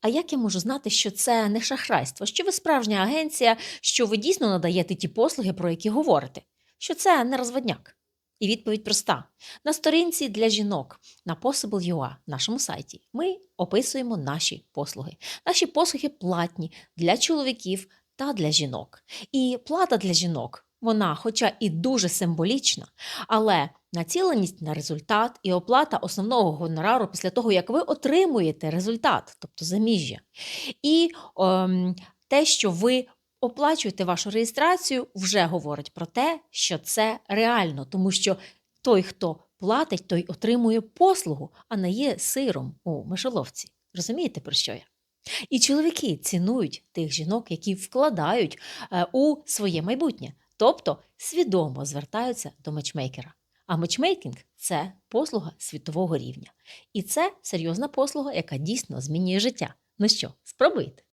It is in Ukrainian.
А як я можу знати, що це не шахрайство, що ви справжня агенція, що ви дійсно надаєте ті послуги, про які говорите, що це не розводняк? І відповідь проста: на сторінці для жінок на Possible.ua, нашому сайті, ми описуємо наші послуги. Наші послуги платні для чоловіків та для жінок. І плата для жінок, вона, хоча і дуже символічна, але націленість на результат і оплата основного гонорару після того, як ви отримуєте результат, тобто заміжжя. І ем, те, що ви оплачуєте вашу реєстрацію, вже говорить про те, що це реально, тому що той, хто платить, той отримує послугу, а не є сиром у мишоловці. Розумієте, про що я? І чоловіки цінують тих жінок, які вкладають е, у своє майбутнє, тобто свідомо звертаються до матчмейкера. А матчмейкінг це послуга світового рівня. І це серйозна послуга, яка дійсно змінює життя. Ну що, спробуйте.